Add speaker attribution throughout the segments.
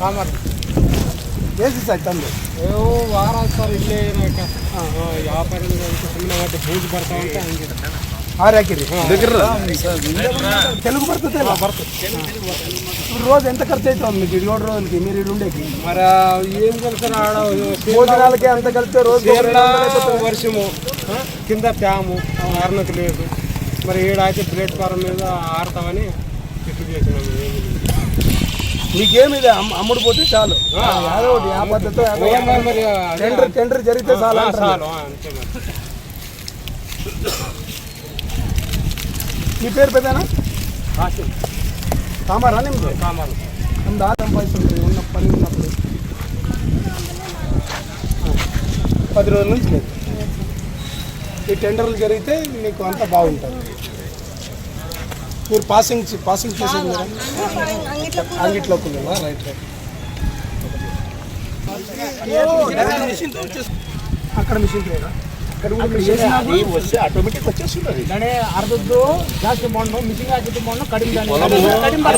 Speaker 1: Commerce
Speaker 2: basis ಆಯ್ತಂದು
Speaker 1: ಅಯ್ಯೋ ವಾರ ಆಯ್ತು ಸರ್ ಇಲ್ಲೇ ಏನಕ್ಕ ವ್ಯಾಪಾರ ಸುಮ್ಮನೆ ಮತ್ತೆ ಬೂಜ್ ಬರ್ತಾವಂತ ಹಂಗೆ
Speaker 2: ಆರು ಹಾಕಿರಿ తెలుగు పడుతుంది ఇప్పుడు రోజు ఎంత ఖర్చు అవుతుంది మీకు ఏడు రోజులకి మీరు ఇటు ఉండేకి
Speaker 1: మరి ఏం తెలుసు ఆడ
Speaker 2: భోజనాలకి అంత కలిపితే రోజు
Speaker 1: చీరల వర్షము ఆ, కింద తేము ఆరునకు లేదు మరి ఏడైతే ప్లేట్ఫారం మీద ఆడతామని చెట్టు చేసినాము
Speaker 2: నీకేమి ఇది అమ్ముడు పోతే చాలు. టెండర్ టెండర్ జరిగితే చాలా నీ పేరు పెద్దనా? కామారా నిమ్మది
Speaker 1: కామారు.
Speaker 2: దాని సంపాదిస్తుంది ఉన్న పని ఉన్నప్పుడు. పది రోజుల నుంచి లేదు. ఈ టెండర్లు జరిగితే మీకు అంతా బాగుంటుంది. మీరు పాసింగ్ పాసింగ్ చేసేది మీరు అంగిట్లో రైట్ రైట్ అక్కడ మిషన్ లేదా ఇక్కడ కూడా machine
Speaker 3: వస్తే ఆటోమేటిక్ వచ్చేస్తున్నది
Speaker 1: ದಣೆ ಅರ್ಧದ್ದು ಜಾಸ್ತಿ ಮಣ್ಣು ಮಿಷಿಂಗ್ ಹಾಕಿದ್ದು ಮಣ್ಣು ಕಡಿಮೆ ದಣೆ ಕಡಿಮೆ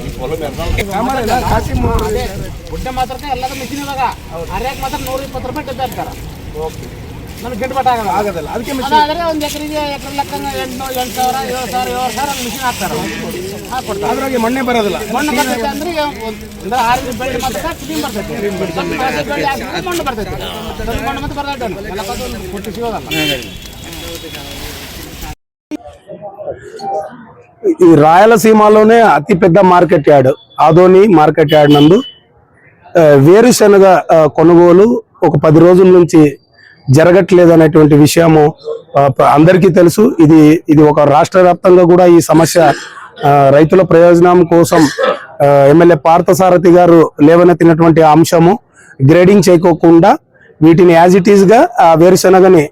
Speaker 3: ఈ పొలం ఎన్నాళ్ళు
Speaker 2: ಕಾಮಾರೆಲ್ಲ ಕಾಸಿ ಮು-
Speaker 1: ಅದೇ ಗುಡ್ಡೆ ಮಾತ್ರ ಎಲ್ಲದ ಮಿಷಿನ್ ಇವಾಗ ಅರ್ಯಾಕ್ ಮಾತ್ರ ನೂರ ಇಪ್ಪತ್ತು ರೂಪಾಯಿ ಟಿಪ್ ಹಾಕ್ತಾರ ನನಗೆ ಗಿಟ್ಬಟ್ ಆಗಲ್ಲ
Speaker 2: ಆಗದಲ್ಲ ಅದಕ್ಕೆ ಮಿಷನ್
Speaker 1: ಅದಾದ್ರೆ ಒಂದು ಎಕರೆಗೆ ಎಕರೆ ಲೆಕ್ಕ ಎಂಟು ಎಂಟು ಸಾವಿರ ಏಳು ಸಾವಿರ ಏಳು ಸಾವಿರ ಮಿಷಿನ್ ಹಾಕ್ತಾರೆ ಹಾಕ್ಕೊಡ್ತಾರೆ
Speaker 2: ಅದ್ರಾಗೆ ಮಣ್ಣೆ ಬರೋದಿಲ್ಲ
Speaker 1: ಮಣ್ಣು ಬರ್ತೈತೆ ಅಂದ್ರೆ ಈಗ ಒಂದ್- ಅಂದ್ರೆ ಆರು ಬೆಳೆ ಮಾತ್ರ ಕ್ಲೀನ್ ಬರ್ತೈತೆ ಸ್ವಲ್ಪ ಜಾಸ್ತಿ ಬೆಳೆ ಹಾಕಿದ್ರೆ ಮಣ್ಣು ಬರ್ತೈತೆ ಸ್ವಲ್ಪ ಮಣ್ಣು ಮತ್ತೆ ಬರ್ತೈತೆ ಎಲ್ಲ ಕದ್ದು ಪುಟ್ಟಿ ಸಿಗೋದಲ್ಲ
Speaker 2: ఈ రాయలసీమలోనే అతిపెద్ద market yard Adoni market yard నందు ఆ, వేరుశనగ ఆ, కొనుగోలు ఒక పది రోజుల నుంచి జరగట్లేదు అనేటువంటి విషయము అందరికీ తెలుసు. ఇది ఇది ఒక రాష్ట్ర వ్యాప్తంగా కూడా ఈ సమస్య రైతుల ప్రయోజనం కోసం ఎమ్మెల్యే పార్థసారథి గారు లేవనెత్తినటువంటి అంశము గ్రేడింగ్ చేయకోకుండా వీటిని యాజ్ ఇట్ ఈస్గా ఆ వేరుశనగని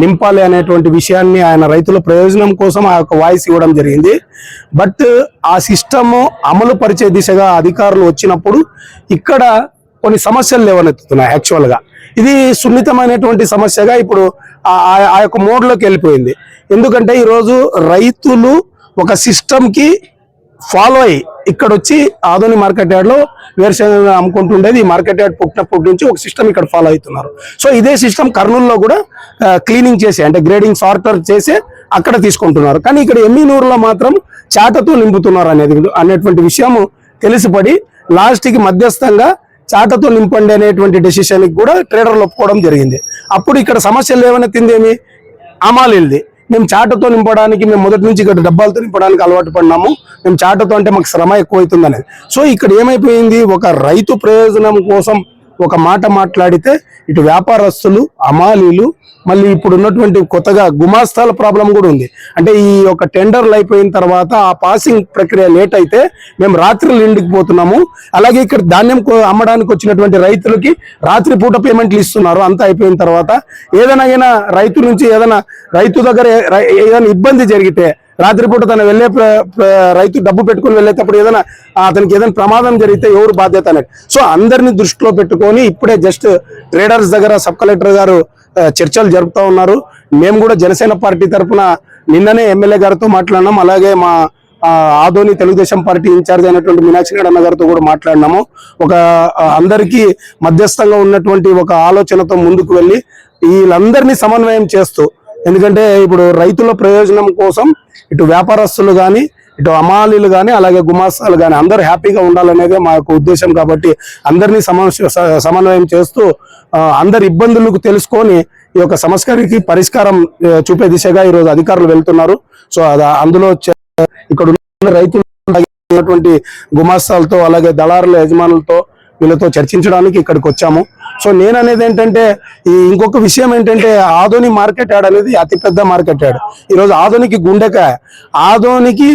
Speaker 2: నింపాలి అనేటువంటి విషయాన్ని ఆయన రైతుల ప్రయోజనం కోసం ఆ యొక్క వాయిస్ ఇవ్వడం జరిగింది. బట్ ఆ సిస్టమ్ అమలు పరిచే దిశగా అధికారులు వచ్చినప్పుడు ఇక్కడ కొన్ని సమస్యలు లేవనెత్తుతున్నాయి యాక్చువల్గా ఇది సున్నితమైనటువంటి సమస్యగా ఇప్పుడు ఆ- ఆ- యొక్క మోడ్లోకి వెళ్ళిపోయింది. ఎందుకంటే ఈరోజు రైతులు ఒక సిస్టమ్కి ఫాలో అయ్యి ఇక్కడ వచ్చి ఆధుని మార్కెట్ యార్డ్లో వేరుశనగ అమ్ముకుంటుండేది. ఈ మార్కెట్ యార్డ్ పుట్టినప్పటి నుంచి ఒక సిస్టమ్ ఇక్కడ ఫాలో అవుతున్నారు. సో ఇదే సిస్టమ్ కర్నూలులో కూడా క్లీనింగ్ చేసి అంటే గ్రేడింగ్ సార్టర్ చేసి అక్కడ తీసుకుంటున్నారు. కానీ ఇక్కడ ఎమ్మినూరులో మాత్రం చేతతో నింపుతున్నారు అనేది అనేటువంటి విషయము తెలిసిపడి లాస్ట్కి మధ్యస్థంగా చాటతో నింపండి అనేటువంటి డెసిషన్కి కూడా ట్రేడర్లు ఒప్పుకోవడం జరిగింది. అప్పుడు ఇక్కడ సమస్యలు ఏమైనా తిందేమి? అమాలిల్ది మేము చాటతో నింపడానికి మేము మొదటి నుంచి ఇక్కడ డబ్బాలతో నింపడానికి అలవాటు పడినాము. మేము చాటతో అంటే మాకు శ్రమ ఎక్కువ అవుతుందనేది సో ఇక్కడ ఏమైపోయింది? ఒక రైతు ప్రయోజనం కోసం ఒక మాట మాట్లాడితే ఇటు వ్యాపారస్తులు అమాలీలు మళ్ళీ ఇప్పుడు ఉన్నటువంటి కొత్తగా గుమాస్తాల ప్రాబ్లం కూడా ఉంది. అంటే ఈ యొక్క టెండర్లు అయిపోయిన తర్వాత ఆ పాసింగ్ ప్రక్రియ లేట్ అయితే మేము రాత్రులు ఇంటికి పోతున్నాము. అలాగే ఇక్కడ ధాన్యం అమ్మడానికి వచ్చినటువంటి రైతులకి రాత్రి పూట పేమెంట్లు ఇస్తున్నారు. అంతా అయిపోయిన తర్వాత ఏదైనా అయినా రైతు నుంచి ఏదైనా రైతు దగ్గర రై- ఏదైనా ఇబ్బంది జరిగితే రాత్రిపూట తను వెళ్ళే రైతు డబ్బు పెట్టుకుని వెళ్ళేటప్పుడు ఏదైనా అతనికి ఏదైనా ప్రమాదం జరిగితే ఎవరు బాధ్యత అనేది. సో అందరిని దృష్టిలో పెట్టుకొని ఇప్పుడే జస్ట్ ట్రేడర్స్ దగ్గర సబ్ కలెక్టర్ గారు చర్చలు జరుపుతా ఉన్నారు. మేము కూడా జనసేన పార్టీ తరఫున నిన్ననే ఎమ్మెల్యే గారితో మాట్లాడినాం. అలాగే మా ఆధోని తెలుగుదేశం పార్టీ ఇన్ఛార్జ్ అయినటువంటి మీనాక్షి నాయుడు అన్న గారితో కూడా మాట్లాడినాము. ఒక అందరికీ మధ్యస్థంగా ఉన్నటువంటి ఒక ఆలోచనతో ముందుకు వెళ్ళి వీళ్ళందరినీ సమన్వయం చేస్తూ ఎందుకంటే ఇప్పుడు రైతుల ప్రయోజనం కోసం ఇటు వ్యాపారస్తులు కానీ ఇటు అమాలీలు కానీ అలాగే గుమాస్తాలు కానీ అందరూ హ్యాపీగా ఉండాలనేదే మా యొక్క ఉద్దేశం కాబట్టి అందరినీ స- సమన్వయం చేస్తూ అందరి ఇబ్బందులకు తెలుసుకొని ఈ యొక్క సమస్యకి పరిష్కారం చూపే దిశగా ఈరోజు అధికారులు వెళ్తున్నారు. సో అది అందులో ఇక్కడ ఉన్న రైతులు గుమాస్తాలతో అలాగే దళారుల యజమానులతో వీళ్ళతో చర్చించడానికి ఇక్కడికి వచ్చాము. సో నేను అనేది ఏంటంటే ఈ ఇంకొక విషయం ఏంటంటే ఆధోని మార్కెట్ యాడ్ అనేది అతిపెద్ద మార్కెట్ యాడ్. ఈరోజు ఆధోనికి గుండెకాయ. ఆధోనికి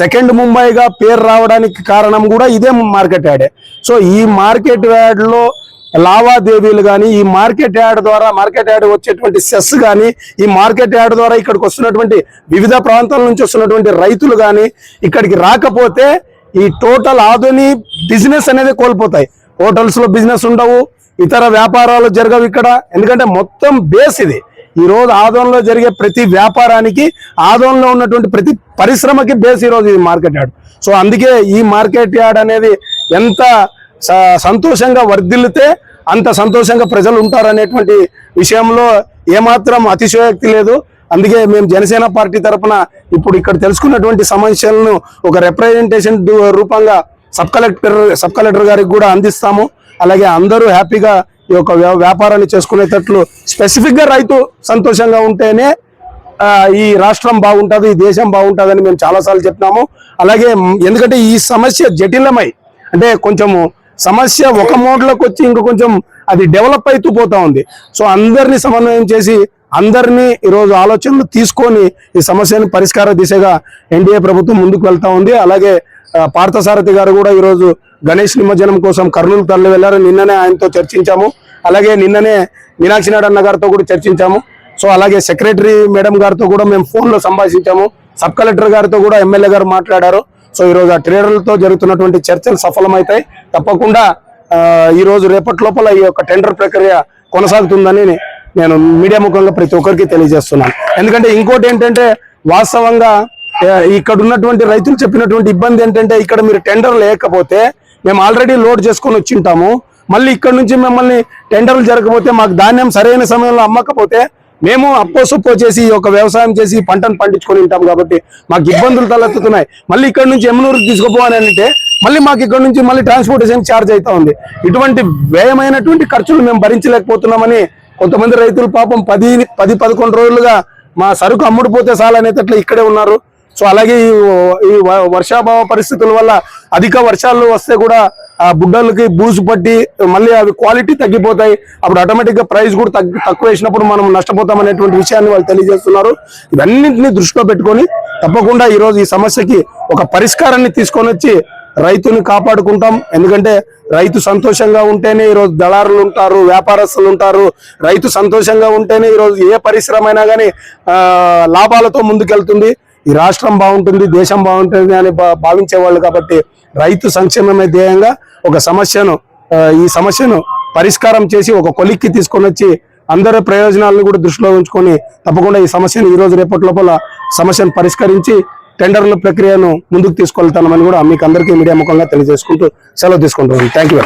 Speaker 2: సెకండ్ ముంబైగా పేరు రావడానికి కారణం కూడా ఇదే మార్కెట్ యాడే. సో ఈ మార్కెట్ యాడ్లో లావాదేవీలు కానీ ఈ మార్కెట్ యాడ్ ద్వారా మార్కెట్ యాడ్ వచ్చేటువంటి సెస్ కానీ ఈ మార్కెట్ యాడ్ ద్వారా ఇక్కడికి వస్తున్నటువంటి వివిధ ప్రాంతాల నుంచి వస్తున్నటువంటి రైతులు కానీ ఇక్కడికి రాకపోతే ఈ టోటల్ ఆధుని బిజినెస్ అనేది కోల్పోతాయి. హోటల్స్లో బిజినెస్ ఉండవు ఇతర వ్యాపారాలు జరగవు ఇక్కడ. ఎందుకంటే మొత్తం బేస్ ఇది. ఈ రోజు ఆదోన్లో జరిగే ప్రతి వ్యాపారానికి ఆదోళనలో ఉన్నటువంటి ప్రతి పరిశ్రమకి బేస్ ఈ రోజు మార్కెట్ యార్డ్. సో అందుకే ఈ మార్కెట్ యార్డ్ అనేది ఎంత స- సంతోషంగా వర్ధిల్లితే అంత సంతోషంగా ప్రజలు ఉంటారనేటువంటి విషయంలో ఏమాత్రం అతిశయోక్తి లేదు. అందుకే మేము జనసేన పార్టీ తరఫున ఇప్పుడు ఇక్కడ తెలుసుకున్నటువంటి సమస్యలను ఒక రిప్రజెంటేషన్ రూపంగా సబ్ కలెక్టర్ సబ్ కలెక్టర్ గారికి కూడా అందిస్తాము. అలాగే అందరూ హ్యాపీగా ఈ యొక్క వ్యా- వ్యాపారాన్ని చేసుకునేటట్లు స్పెసిఫిక్గా రైతు సంతోషంగా ఉంటేనే ఈ రాష్ట్రం బాగుంటుంది ఈ దేశం బాగుంటుందని మేము చాలాసార్లు చెప్పినాము. అలాగే ఎందుకంటే ఈ సమస్య జటిలమై అంటే కొంచెము సమస్య ఒక మోడ్లోకి వచ్చి ఇంక కొంచెం అది డెవలప్ అవుతూ పోతా ఉంది. సో అందరినీ సమన్వయం చేసి అందరినీ ఈరోజు ఆలోచనలు తీసుకొని ఈ సమస్యను పరిష్కార దిశగా ఎన్డీఏ ప్రభుత్వం ముందుకు వెళ్తా ఉంది. అలాగే పార్థసారథి గారు కూడా ఈరోజు గణేష్ నిమజ్జనం కోసం కర్నూలు తరలి వెళ్ళారు నిన్ననే ఆయనతో చర్చించాము. అలాగే నిన్ననే మీనాక్షి నాయుడు గారితో కూడా చర్చించాము. సో అలాగే సెక్రటరీ మేడం గారితో కూడా మేము ఫోన్లో సంభాషించాము. సబ్ కలెక్టర్ గారితో కూడా ఎమ్మెల్యే గారు మాట్లాడారు. సో ఈ రోజు ఆ ట్రేడర్లతో జరుగుతున్నటువంటి చర్చలు సఫలమవుతాయి. తప్పకుండా ఈరోజు రేపటి లోపల ఈ యొక్క టెండర్ ప్రక్రియ కొనసాగుతుందని నేను మీడియా ముఖంగా ప్రతి ఒక్కరికి తెలియజేస్తున్నాను. ఎందుకంటే ఇంకోటి ఏంటంటే వాస్తవంగా ఇక్కడ ఉన్నటువంటి రైతులు చెప్పినటువంటి ఇబ్బంది ఏంటంటే ఇక్కడ మీరు టెండర్ లేకపోతే మేము ఆల్రెడీ లోడ్ చేసుకొని వచ్చింటాము. మళ్ళీ ఇక్కడ నుంచి మిమ్మల్ని టెండర్లు జరగకపోతే మాకు ధాన్యం సరైన సమయంలో అమ్మకపోతే మేము అప్పో సొప్పో చేసి ఈ యొక్క వ్యవసాయం చేసి పంటను పండించుకొని ఉంటాం కాబట్టి మాకు ఇబ్బందులు తలెత్తుతున్నాయి. మళ్ళీ ఇక్కడ నుంచి ఎమ్నూరుకి తీసుకుపోవాలి అంటే మళ్ళీ మాకు ఇక్కడ నుంచి మళ్ళీ ట్రాన్స్పోర్టేషన్ ఛార్జ్ అవుతా ఉంది. ఇటువంటి వ్యయమైనటువంటి ఖర్చులు మేము భరించలేకపోతున్నామని కొంతమంది రైతులు పాపం పది పది పదకొండు రోజులుగా మా సరుకు అమ్ముడుపోతే చాలనేటట్లు ఇక్కడే ఉన్నారు. సో అలాగే ఈ ఈ వ- వర్షాభావ పరిస్థితుల వల్ల అధిక వర్షాలు వస్తే కూడా ఆ బుడ్డలకి బూజు పట్టి మళ్ళీ అవి క్వాలిటీ తగ్గిపోతాయి. అప్పుడు ఆటోమేటిక్గా ప్రైస్ కూడా తగ్గి తక్కువ వేసినప్పుడు మనం నష్టపోతాం అనేటువంటి విషయాన్ని వాళ్ళు తెలియజేస్తున్నారు. ఇవన్నింటినీ దృష్టిలో పెట్టుకొని తప్పకుండా ఈ రోజు ఈ సమస్యకి ఒక పరిష్కారాన్ని తీసుకొని వచ్చి రైతుని కాపాడుకుంటాం. ఎందుకంటే రైతు సంతోషంగా ఉంటేనే ఈరోజు దళారులు ఉంటారు వ్యాపారస్తులు ఉంటారు. రైతు సంతోషంగా ఉంటేనే ఈరోజు ఏ పరిశ్రమ అయినా కానీ లాభాలతో ముందుకెళ్తుంది. ఈ రాష్ట్రం బాగుంటుంది దేశం బాగుంటుంది అని భావించేవాళ్ళు కాబట్టి రైతు సంక్షేమమే ధ్యేయంగా ఒక సమస్యను ఈ సమస్యను పరిష్కారం చేసి ఒక కొలిక్కి తీసుకొని వచ్చి అందరి ప్రయోజనాలను కూడా దృష్టిలో ఉంచుకొని తప్పకుండా ఈ సమస్యను ఈ రోజు రేపటి లోపల సమస్యను పరిష్కరించి టెండర్ల ప్రక్రియను ముందుకు తీసుకెళ్తామని కూడా మీకు అందరికీ మీడియా ముఖంగా తెలియజేసుకుంటూ సెలవు తీసుకుంటున్నాను. Thank you